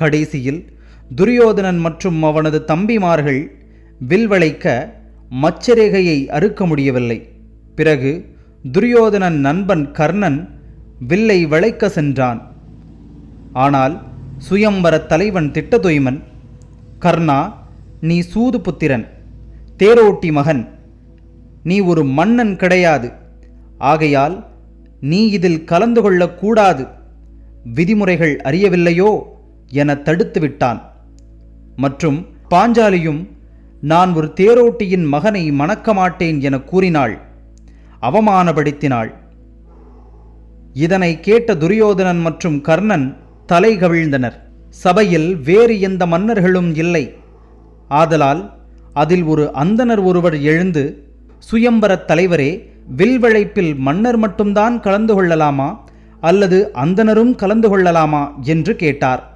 கடைசியில் துரியோதனன் மற்றும் அவனது தம்பிமார்கள் வில்வளைக்க மச்சரேகையை அறுக்க முடியவில்லை. பிறகு துரியோதனன் நண்பன் கர்ணன் வில்லை வளைக்க சென்றான். ஆனால் சுயம்பர தலைவன் திட்டதொய்மன் கர்ணா நீ சூது புத்திரன் தேரோட்டி மகன் நீ ஒரு மன்னன் கிடையாது. ஆகையால் நீ இதில் கலந்து கொள்ளக்கூடாது விதிமுறைகள் அறியவில்லையோ? என தடுத்து விட்டான். மற்றும் பாஞ்சாலியும் நான் ஒரு தேரோட்டியின் மகனை மணக்க மாட்டேன் என கூறினாள். அவமானப்படுத்தினாள். இதனை கேட்ட துரியோதனன் மற்றும் கர்ணன் தலை கவிழ்ந்தனர். சபையில் வேறு எந்த மன்னர்களும் இல்லை. ஆதலால் அதில் ஒரு அந்தணர் ஒருவர் எழுந்து சுயம்பரத் தலைவரே வில்வழைப்பில் மன்னர் மட்டும்தான் கலந்து கொள்ளலாமா? அல்லது அந்தனரும் கலந்து கொள்ளலாமா? என்று கேட்டார்.